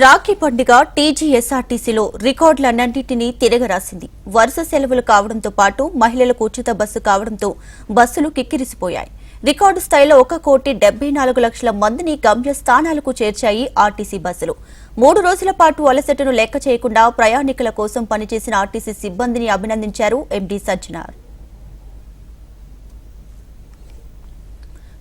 రాఖీ పండుగ టీజీఎస్ఆర్టీసీలో రికార్డులన్నింటినీ తిరగరాసింది. వరుస సెలవులు కావడంతో పాటు మహిళలకు ఉచిత బస్సు కావడంతో బస్సులు కిక్కిరిసిపోయాయి. రికార్డు స్థాయిలో ఒక కోటి డెబ్బై నాలుగు లక్షల మందిని గమ్యస్థానాలకు చేర్చాయి ఆర్టీసీ బస్సులు. మూడు రోజుల పాటు అలసటను లెక్క చేయకుండా ప్రయాణికుల కోసం పనిచేసిన ఆర్టీసీ సిబ్బందిని అభినందించారు ఎండీ సజ్జనార్.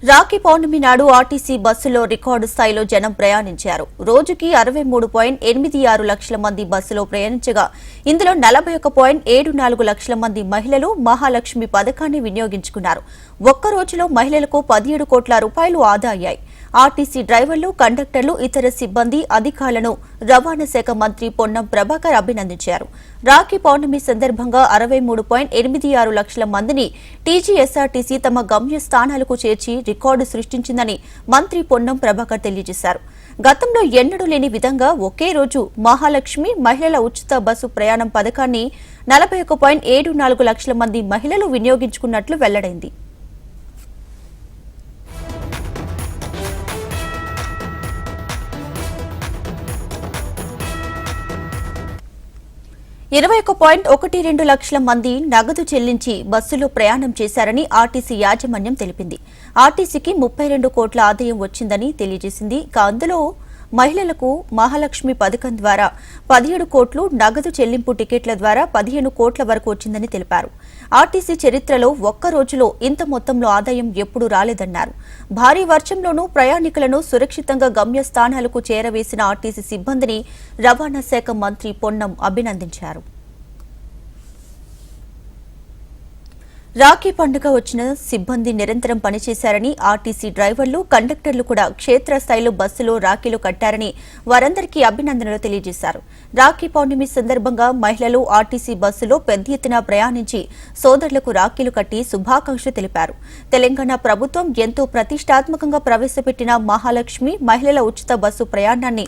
రాఖీ పౌర్ణమి నాడు ఆర్టీసీ బస్సులో రికార్డు స్థాయిలో జనం ప్రయాణించారు. రోజుకి అరవై మూడు పాయింట్ ఎనిమిది ఆరు లక్షల మంది బస్సులో ప్రయాణించగా ఇందులో నలభై ఒక పాయింట్ ఏడు నాలుగు లక్షల మంది మహిళలు మహాలక్ష్మి పథకాన్ని వినియోగించుకున్నారు. ఒక్క రోజులో మహిళలకు పదిహేడు కోట్ల రూపాయలు ఆదా అయ్యాయి ఆర్టీసీ డ్రైవర్లు కండక్టర్లు ఇతర సిబ్బంది అధికారులను రవాణా శాఖ మంత్రి పొన్నం ప్రభాకర్ అభినందించారు. రాఖీ పౌర్ణమి సందర్భంగా అరవై మూడు పాయింట్ ఎనిమిది ఆరు లక్షల మందిని టీజీఎస్ఆర్టీసీ తమ గమ్య స్థానాలకు చేర్చి రికార్డు సృష్టించిందని మంత్రి పొన్నం ప్రభాకర్ తెలియజేశారు. గతంలో ఎన్నడూ లేని విధంగా ఒకే రోజు మహాలక్ష్మి మహిళల ఉచిత బస్సు ప్రయాణం పథకాన్ని నలభై ఒక పాయింట్ ఏడు నాలుగు లక్షల మంది మహిళలు వినియోగించుకున్నట్లు వెల్లడైంది. ఇరవై ఒక పాయింట్ ఒకటి రెండు లక్షల మంది నగదు చెల్లించి బస్సులో ప్రయాణం చేశారని ఆర్టీసీ యాజమాన్యం తెలిపింది. ఆర్టీసీకి ముప్పై రెండు కోట్ల ఆదాయం వచ్చిందని తెలియజేసింది. ఇక అందులో మహిళలకు మహాలక్ష్మి పథకం ద్వారా పదిహేడు కోట్లు నగదు చెల్లింపు టికెట్ల ద్వారా పదిహేను కోట్ల వరకు వచ్చిందని తెలిపారు. ఆర్టీసీ చరిత్రలో ఒక్క రోజులో ఇంత మొత్తంలో ఆదాయం ఎప్పుడూ రాలేదన్నారు. భారీ వర్షంలోనూ ప్రయాణికులను సురక్షితంగా గమ్యస్థానాలకు చేరవేసిన ఆర్టీసీ సిబ్బందిని రవాణా శాఖ మంత్రి పొన్నం అభినందించారు. రాఖీ పండుగ వచ్చిన సిబ్బంది నిరంతరం పనిచేశారని ఆర్టీసీ డ్రైవర్లు కండక్టర్లు కూడా క్షేత్రస్థాయిలో బస్సులో రాఖీలు కట్టారని వారందరికీ అభినందనలు తెలియజేశారు. రాఖీ పౌర్ణమి సందర్భంగా మహిళలు ఆర్టీసీ బస్సులో పెద్ద ఎత్తున ప్రయాణించి సోదరులకు రాఖీలు కట్టి శుభాకాంక్షలు తెలిపారు. తెలంగాణ ప్రభుత్వం ఎంతో ప్రతిష్టాత్మకంగా ప్రవేశపెట్టిన మహాలక్ష్మి మహిళల ఉచిత బస్సు ప్రయాణాన్ని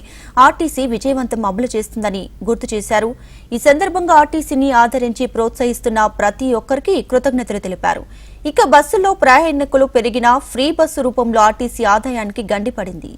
ఆర్టీసీ విజయవంతం అమలు చేస్తుందని గుర్తు చేశారు. ఈ సందర్భంగా ఆర్టీసీని ఆదరించి ప్రోత్సహిస్తున్న ప్రతి ఒక్కరికి కృతజ్ఞతలు తెలిపారు. ఇక బస్సులో ప్రయాణికులు పెరిగిన ఫ్రీ బస్సు రూపంలో ఆర్టీసీ ఆదాయానికి గండిపడింది.